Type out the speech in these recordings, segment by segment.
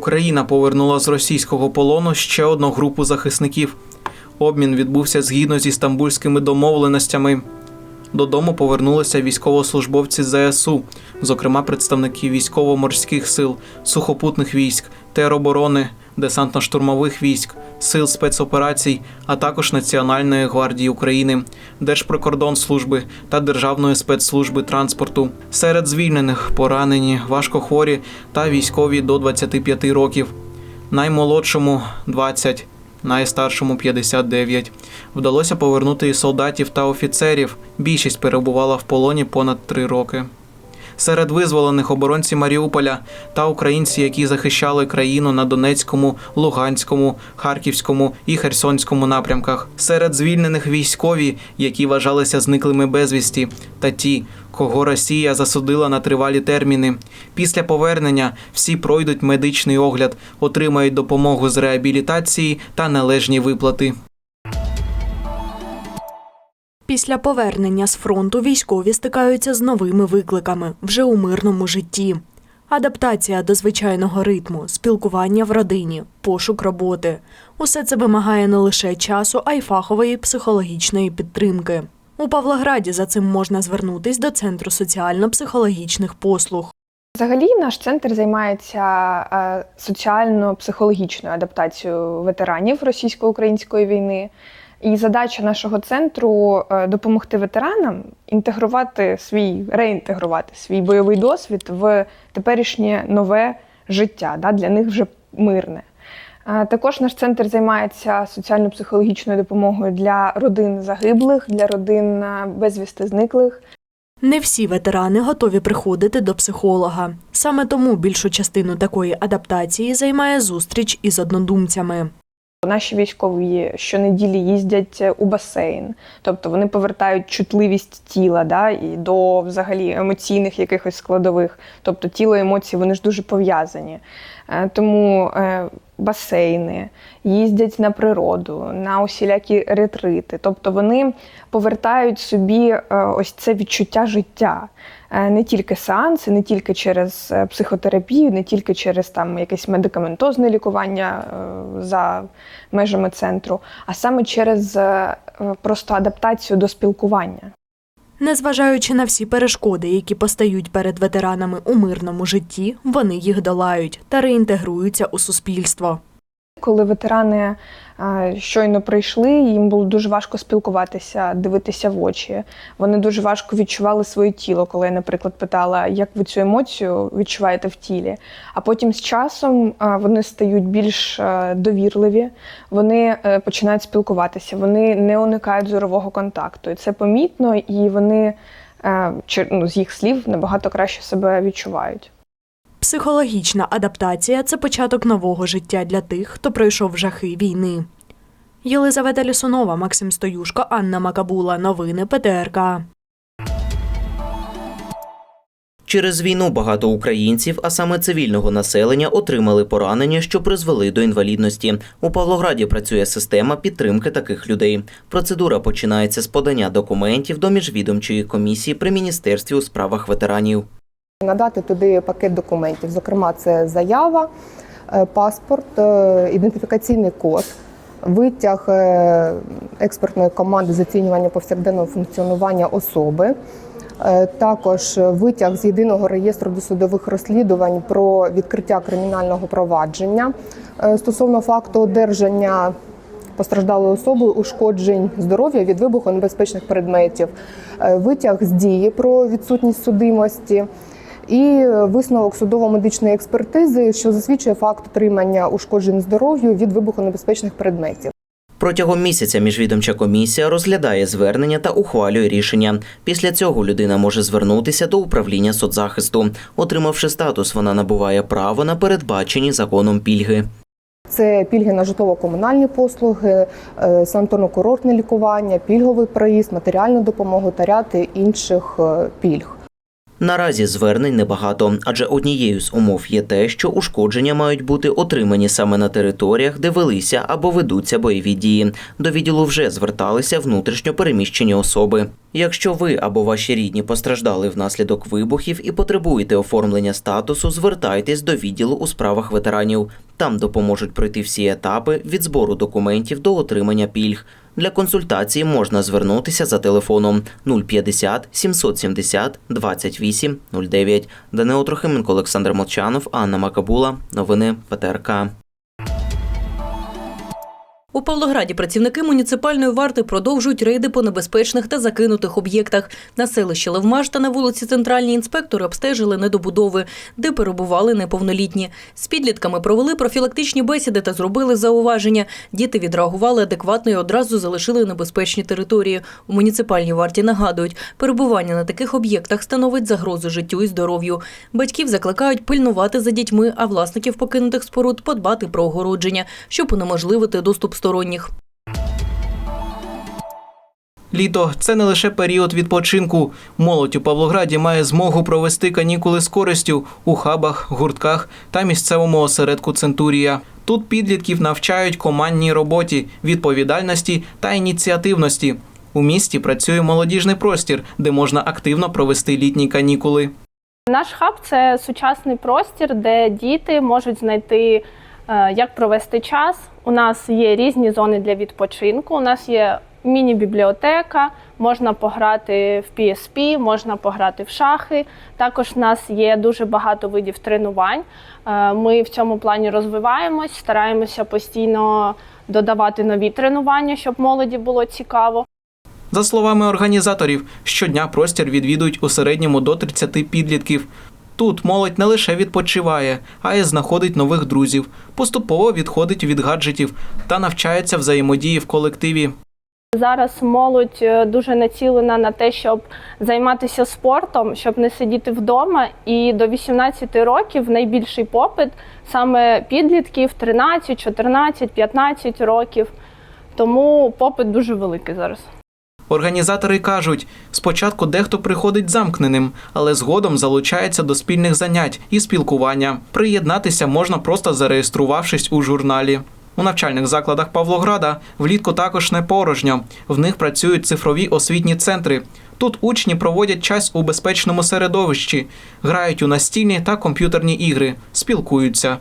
Україна повернула з російського полону ще одну групу захисників. Обмін відбувся згідно зі стамбульськими домовленостями. Додому повернулися військовослужбовці ЗСУ, зокрема представники військово-морських сил, сухопутних військ, тероборони, десантно-штурмових військ, сил спецоперацій, а також Національної гвардії України, Держприкордонслужби та Державної спецслужби транспорту. Серед звільнених поранені, важкохворі та військові до 25 років. Наймолодшому 20, найстаршому 59. Вдалося повернути і солдатів та офіцерів. Більшість перебувала в полоні понад три роки. Серед визволених оборонці Маріуполя та українці, які захищали країну на Донецькому, Луганському, Харківському і Херсонському напрямках. Серед звільнених військові, які вважалися зниклими безвісті, та ті, кого Росія засудила на тривалі терміни. Після повернення всі пройдуть медичний огляд, отримають допомогу з реабілітації та належні виплати. Після повернення з фронту військові стикаються з новими викликами вже у мирному житті. Адаптація до звичайного ритму, спілкування в родині, пошук роботи. Усе це вимагає не лише часу, а й фахової психологічної підтримки. У Павлограді за цим можна звернутись до Центру соціально-психологічних послуг. Взагалі, наш центр займається е, соціально-психологічною адаптацією ветеранів російсько-української війни. І задача нашого центру е, допомогти ветеранам інтегрувати свій, реінтегрувати свій бойовий досвід в теперішнє нове життя, да, для них вже мирне. Також наш центр займається соціально-психологічною допомогою для родин загиблих, для родин е, безвісти зниклих. Не всі ветерани готові приходити до психолога. Саме тому більшу частину такої адаптації займає зустріч із однодумцями. Наші військові щонеділі їздять у басейн, тобто вони повертають чутливість тіла да, і до взагалі емоційних якихось складових. Тобто тіло емоції вони ж дуже пов'язані. Е, Тому е, басейни їздять на природу, на усілякі ретрити. Тобто вони повертають собі е, ось це відчуття життя. Е, Не тільки сеанси, не тільки через е, психотерапію, не тільки через там якесь медикаментозне лікування за межами центру, а саме через просто адаптацію до спілкування. Незважаючи на всі перешкоди, які постають перед ветеранами у мирному житті, вони їх долають та реінтегруються у суспільство. Коли ветерани е, щойно прийшли, їм було дуже важко спілкуватися, дивитися в очі. Вони дуже важко відчували своє тіло, коли я, наприклад, питала, як ви цю емоцію відчуваєте в тілі. А потім з часом е, вони стають більш е, довірливі, вони починають спілкуватися, вони не уникають зорового контакту. І це помітно, і вони ну, з їх слів набагато краще себе відчувають. Психологічна адаптація це початок нового життя для тих, хто пройшов жахи війни. Єлизавета Лісунова, Максим Стоюшко, Анна Макабула. Новини ПТРК. Через війну багато українців, а саме цивільного населення, отримали поранення, що призвели до інвалідності. У Павлограді працює система підтримки таких людей. Процедура починається з подання документів до міжвідомчої комісії при міністерстві у справах ветеранів. Надати туди пакет документів, зокрема, це заява, е, паспорт, е, ідентифікаційний код, витяг е, експертної команди з оцінювання повсякденного функціонування особи. Також витяг з єдиного реєстру досудових розслідувань про відкриття кримінального провадження стосовно факту одержання постраждалою особою ушкоджень здоров'я від вибухонебезпечних предметів, е, витяг з дії про відсутність судимості. І висновок судово-медичної експертизи, що засвідчує факт отримання ушкоджень здоров'ю від вибухонебезпечних предметів. Протягом місяця міжвідомча комісія розглядає звернення та ухвалює рішення. Після цього людина може звернутися до управління соцзахисту. Отримавши статус, вона набуває право на передбачені законом пільги. Це пільги на житлово-комунальні послуги, е, санаторно-курортне лікування, пільговий проїзд, матеріальну допомогу та ряд інших е, пільг. Наразі звернень небагато, адже однією з умов є те, що ушкодження мають бути отримані саме на територіях, де велися або ведуться бойові дії. До відділу вже зверталися внутрішньо переміщені особи. Якщо ви або ваші рідні постраждали внаслідок вибухів і потребуєте оформлення статусу, звертайтесь до відділу у справах ветеранів. Там допоможуть пройти всі етапи від збору документів до отримання пільг. Для консультації можна звернутися за телефоном 050 770 28 09. Данило Трохименко, Олександр Молчанов, Анна Макабула. Новини ПТРК. У Павлограді працівники муніципальної варти продовжують рейди по небезпечних та закинутих об'єктах. На селищі Левмаш та на вулиці Центральній інспектори обстежили недобудови, де перебували неповнолітні. З підлітками провели профілактичні бесіди та зробили зауваження. Діти відреагували адекватно і одразу залишили небезпечні території. У муніципальній варті нагадують, перебування на таких об'єктах становить загрозу життю і здоров'ю. Батьків закликають пильнувати за дітьми, а власників покинутих споруд подбати про огородження, щоб унеможливити доступ сторонніх. Літо це не лише період відпочинку. Молодь у Павлограді має змогу провести канікули з користю у хабах, гуртках та місцевому осередку Центурія. Тут підлітків навчають командній роботі, відповідальності та ініціативності. У місті працює молодіжний простір, де можна активно провести літні канікули. Наш хаб це сучасний простір, де діти можуть знайти, як провести час. У нас є різні зони для відпочинку. У нас є міні-бібліотека, можна пограти в PSP, можна пограти в шахи. Також у нас є дуже багато видів тренувань. Е, Ми в цьому плані розвиваємось, стараємося постійно додавати нові тренування, щоб молоді було цікаво. За словами організаторів, щодня простір відвідують у середньому до 30 підлітків. Тут молодь не лише відпочиває, а й знаходить нових друзів, поступово відходить від гаджетів та навчається взаємодії в колективі. Зараз молодь е, дуже націлена на те, щоб займатися спортом, щоб не сидіти вдома. І до 18 років найбільший попит саме підлітків 13, 14, 15 років. Тому попит дуже великий зараз. Організатори кажуть, спочатку дехто приходить замкненим, але згодом залучається до спільних занять і спілкування. Приєднатися можна просто зареєструвавшись у журналі. У навчальних закладах Павлограда влітку також не порожньо. В них працюють цифрові освітні центри. Тут учні проводять час у безпечному середовищі, грають у настільні та комп'ютерні ігри, спілкуються.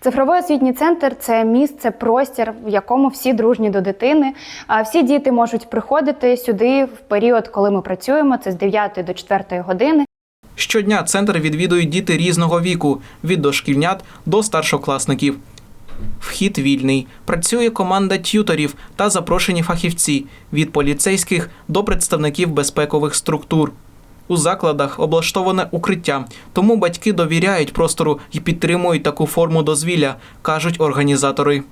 Цифровий освітній центр це місце, простір, в якому всі дружні до дитини. А Всі діти можуть приходити сюди в період, коли ми працюємо. Це з 9 до 4 години. Щодня центр відвідують діти різного віку від дошкільнят до старшокласників. Вхід вільний. Працює команда т'юторів та запрошені фахівці від поліцейських до представників безпекових структур. У закладах облаштоване укриття, тому батьки довіряють простору і підтримують таку форму дозвілля, кажуть організатори.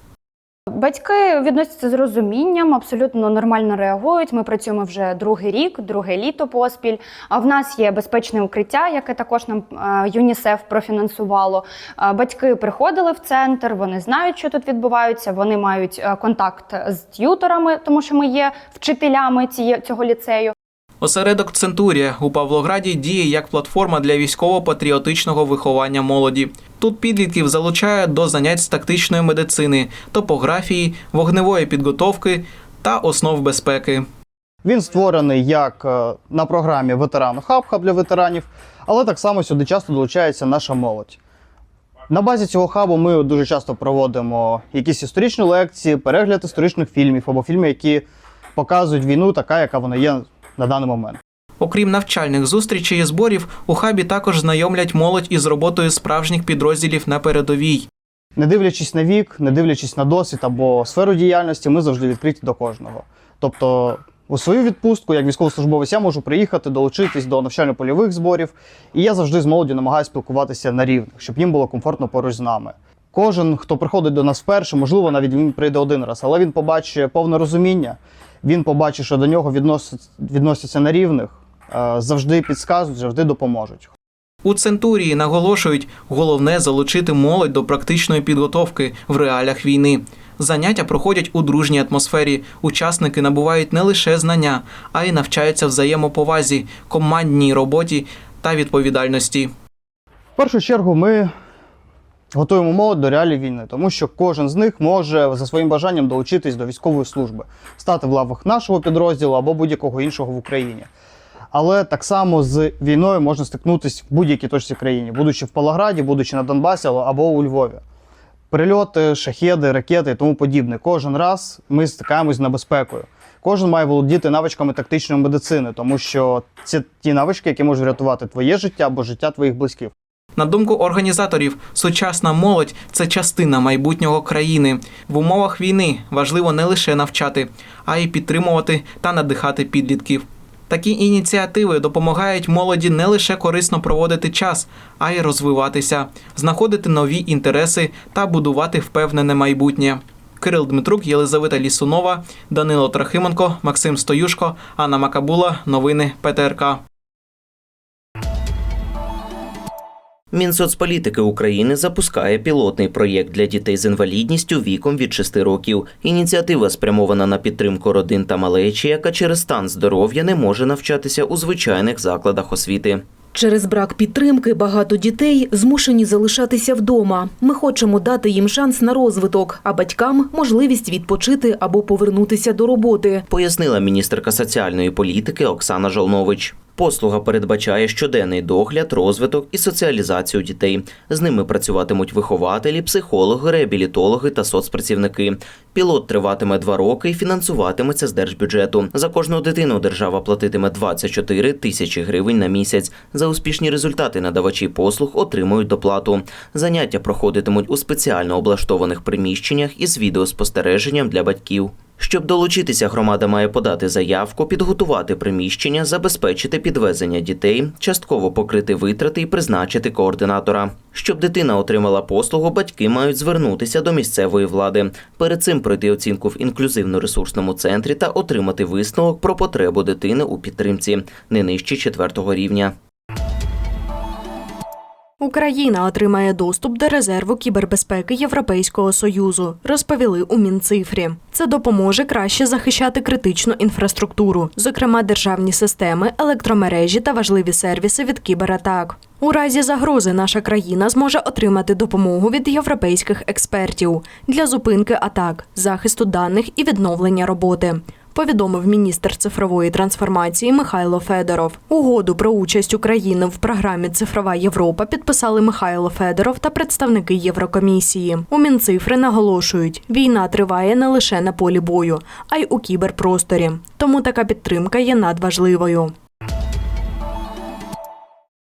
Батьки відносяться з розумінням, абсолютно нормально реагують. Ми працюємо вже другий рік, друге літо поспіль. А в нас є безпечне укриття, яке також нам е, ЮНІСЕФ профінансувало. Е, Батьки приходили в центр, вони знають, що тут відбувається. Вони мають е, контакт з т'юторами, тому що ми є вчителями цього ліцею. Осередок Центурія у Павлограді діє як платформа для військово-патріотичного виховання молоді. Тут підлітків залучають до занять з тактичної медицини, топографії, вогневої підготовки та основ безпеки. Він створений як е, на програмі Ветеран Хаб хаб для ветеранів, але так само сюди часто долучається наша молодь. На базі цього хабу ми дуже часто проводимо якісь історичні лекції, перегляд історичних фільмів або фільмів, які показують війну така, яка вона є на даний момент. Окрім навчальних зустрічей і зборів, у хабі також знайомлять молодь із роботою справжніх підрозділів на передовій. Не дивлячись на вік, не дивлячись на досвід або сферу діяльності, ми завжди відкриті до кожного. Тобто, у свою відпустку, як військовослужбовець, я можу приїхати, долучитись до навчально-польових зборів, і я завжди з молоддю намагаюся спілкуватися на рівних, щоб їм було комфортно поруч з нами. Кожен, хто приходить до нас вперше, можливо, навіть він прийде один раз, але він побачить повне розуміння, він побачить, що до нього відносять- відносяться на рівних, е, завжди підсказують, завжди допоможуть. У Центурії наголошують, головне залучити молодь до практичної підготовки в реаліях війни. Заняття проходять у дружній атмосфері. Учасники набувають не лише знання, а й навчаються взаємоповазі, командній роботі та відповідальності. В першу чергу ми готуємо молодь до реалій війни, тому що кожен з них може за своїм бажанням долучитись до військової служби, стати в лавах нашого підрозділу або будь-якого іншого в Україні. Але так само з війною можна стикнутися в будь-якій точці країни, будучи в Палаграді, будучи на Донбасі або у Львові. Прильоти, шахеди, ракети і тому подібне. Кожен раз ми стикаємось з небезпекою. Кожен має володіти навичками тактичної медицини, тому що це ті навички, які можуть врятувати твоє життя або життя твоїх близьких. На думку організаторів, сучасна молодь це частина майбутнього країни. В умовах війни важливо не лише навчати, а й підтримувати та надихати підлітків. Такі ініціативи допомагають молоді не лише корисно проводити час, а й розвиватися, знаходити нові інтереси та будувати впевнене майбутнє. Кирил Дмитрук, Єлизавета Лісунова, Данило Трахименко, Максим Стоюшко, Анна Макабула. Новини ПТРК. Мінсоцполітики України запускає пілотний проєкт для дітей з інвалідністю віком від 6 років. Ініціатива спрямована на підтримку родин та малечі, яка через стан здоров'я не може навчатися у звичайних закладах освіти. Через брак підтримки багато дітей змушені залишатися вдома. Ми хочемо дати їм шанс на розвиток, а батькам можливість відпочити або повернутися до роботи. пояснила міністерка соціальної політики Оксана Жолнович. Послуга передбачає щоденний догляд, розвиток і соціалізацію дітей. З ними працюватимуть вихователі, психологи, реабілітологи та соцпрацівники. Пілот триватиме два роки і фінансуватиметься з держбюджету. За кожну дитину держава платитиме 24 тисячі гривень на місяць. За успішні результати надавачі послуг отримують доплату. Заняття проходитимуть у спеціально облаштованих приміщеннях із відеоспостереженням для батьків. Щоб долучитися, громада має подати заявку, підготувати приміщення, забезпечити підвезення дітей, частково покрити витрати і призначити координатора. Щоб дитина отримала послугу, батьки мають звернутися до місцевої влади. Перед цим пройти оцінку в інклюзивно-ресурсному центрі та отримати висновок про потребу дитини у підтримці не нижче четвертого рівня. Україна отримає доступ до резерву кібербезпеки Європейського союзу, розповіли у Мінцифрі. Це допоможе краще захищати критичну інфраструктуру, зокрема державні системи, електромережі та важливі сервіси від кібератак. У разі загрози наша країна зможе отримати допомогу від європейських експертів для зупинки атак, захисту даних і відновлення роботи повідомив міністр цифрової трансформації Михайло Федоров. Угоду про участь України в програмі Цифрова Європа підписали Михайло Федоров та представники Єврокомісії. У Мінцифри наголошують, війна триває не лише на полі бою, а й у кіберпросторі. Тому така підтримка є надважливою.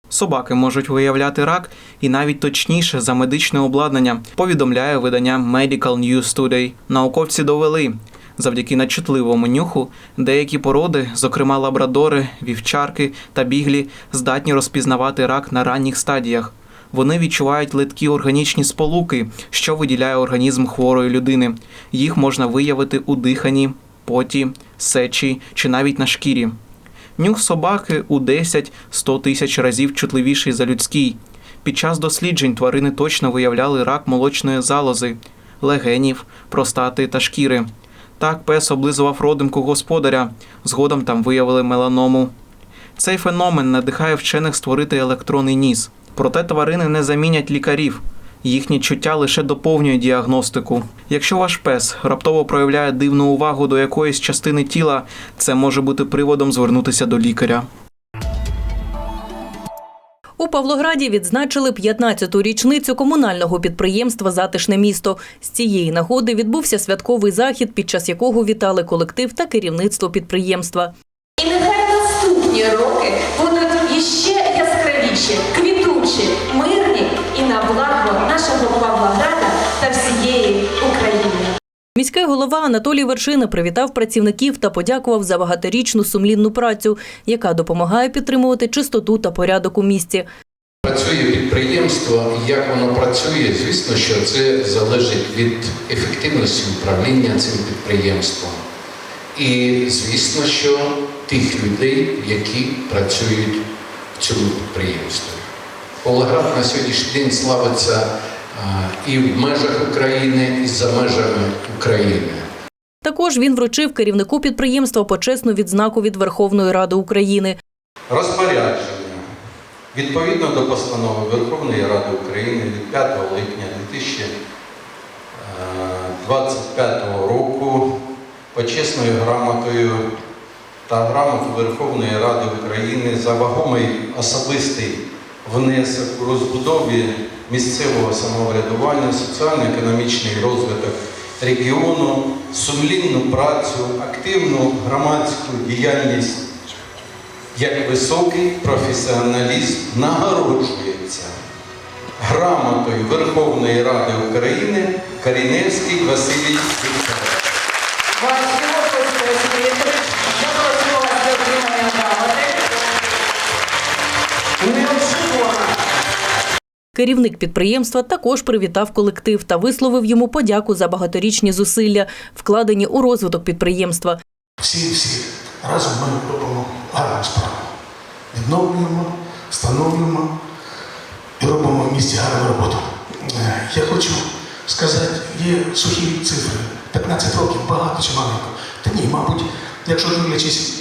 Собаки можуть виявляти рак і навіть точніше за медичне обладнання, повідомляє видання Medical News Today. Науковці довели. Завдяки надчутливому нюху деякі породи, зокрема лабрадори, вівчарки та біглі, здатні розпізнавати рак на ранніх стадіях. Вони відчувають литкі органічні сполуки, що виділяє організм хворої людини. Їх можна виявити у диханні, поті, сечі чи навіть на шкірі. Нюх собаки у 10-100 тисяч разів чутливіший за людський. Під час досліджень тварини точно виявляли рак молочної залози, легенів, простати та шкіри. Так пес облизував родимку господаря. Згодом там виявили меланому. Цей феномен надихає вчених створити електронний ніс. Проте тварини не замінять лікарів. Їхні чуття лише доповнюють діагностику. Якщо ваш пес раптово проявляє дивну увагу до якоїсь частини тіла, це може бути приводом звернутися до лікаря. У Павлограді відзначили 15-ту річницю комунального підприємства Затишне місто. З цієї нагоди відбувся святковий захід, під час якого вітали колектив та керівництво підприємства. І нехай наступні роки будуть іще яскравіші, квітучі, мирні і на благо нашого Павлограда та всієї. Міський голова Анатолій Вершина привітав працівників та подякував за багаторічну сумлінну працю, яка допомагає підтримувати чистоту та порядок у місті. Працює підприємство, як воно працює, звісно, що це залежить від ефективності управління цим підприємством. І звісно, що тих людей, які працюють в цьому підприємстві. Павлоград на сьогоднішній день славиться і в межах України, і за межами України. Також він вручив керівнику підприємства почесну відзнаку від Верховної Ради України. Розпорядження Відповідно до постанови Верховної Ради України від 5 липня 2025 року почесною грамотою та грамоту Верховної Ради України за вагомий особистий внесок у розбудові місцевого самоврядування, соціально-економічний розвиток регіону, сумлінну працю, активну громадську діяльність. Як високий професіоналізм нагороджується грамотою Верховної Ради України Каріневський Василій Керівник підприємства також привітав колектив та висловив йому подяку за багаторічні зусилля, вкладені у розвиток підприємства. Всі всі разом ми робимо гарну справу. Відновлюємо, встановлюємо і робимо в місті гарну роботу. Е, Я хочу сказати, є сухі цифри. 15 років багато чи маленько. Та ні, мабуть, якщо дивлячись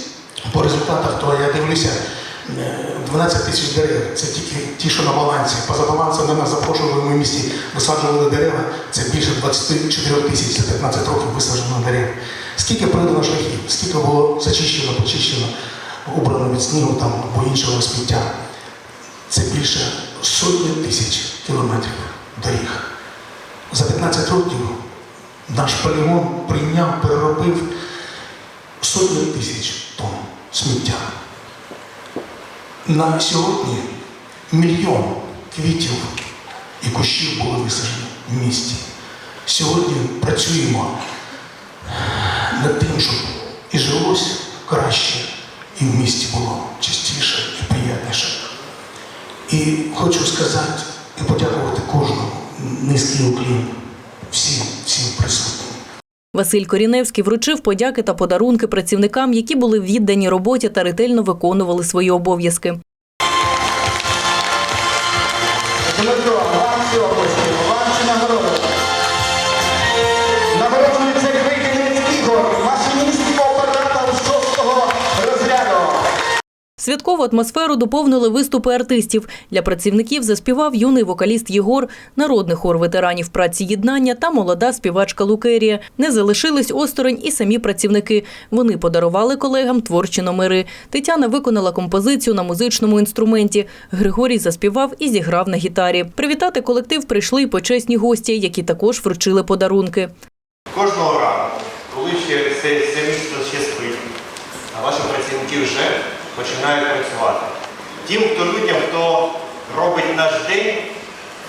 по результатах, то я дивлюся, 12 тисяч дерев це тільки ті, що на балансі. Поза балансом на нас запрошували в місті, висаджували дерева, це більше 24 тисяч за 15 років висаджено дерев. Скільки пройдено шляхів, скільки було зачищено, почищено, убрано від снігу там або іншого сміття. Це більше сотні тисяч кілометрів доріг. За 15 років наш полігон прийняв, переробив сотні тисяч тонн сміття. На сьогодні мільйон квітів і кущів були висаджені в місті. Сьогодні працюємо над тим, щоб і жилось краще, і в місті було чистіше і приємніше. І хочу сказати і подякувати кожному низький уклін. Василь Коріневський вручив подяки та подарунки працівникам, які були віддані роботі та ретельно виконували свої обов'язки. Святкову атмосферу доповнили виступи артистів. Для працівників заспівав юний вокаліст Єгор, народний хор ветеранів праці єднання та молода співачка Лукерія. Не залишились осторонь і самі працівники. Вони подарували колегам творчі номери. Тетяна виконала композицію на музичному інструменті. Григорій заспівав і зіграв на гітарі. Привітати колектив прийшли й почесні гості, які також вручили подарунки. Кожного ранку, коли ще це, це місто ще спить, а ваші працівники вже починають працювати. Тим, хто людям, хто робить наш день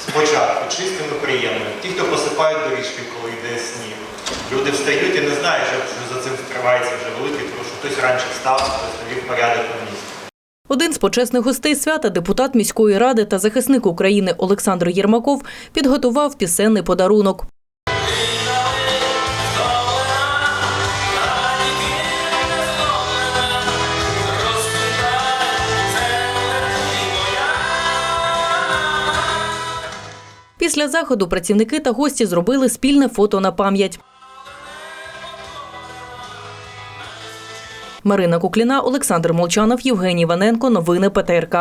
спочатку чистим і приємним. Ті, хто посипають доріжки, коли йде сніг. Люди встають і не знають, що за цим скривається вже великий, тому що хтось раніше встав, хтось навів порядок на місці. Один з почесних гостей свята, депутат міської ради та захисник України Олександр Єрмаков, підготував пісенний подарунок. Після заходу працівники та гості зробили спільне фото на пам'ять. Марина Кукліна, Олександр Молчанов, Євгеній Ваненко. Новини ПТРК.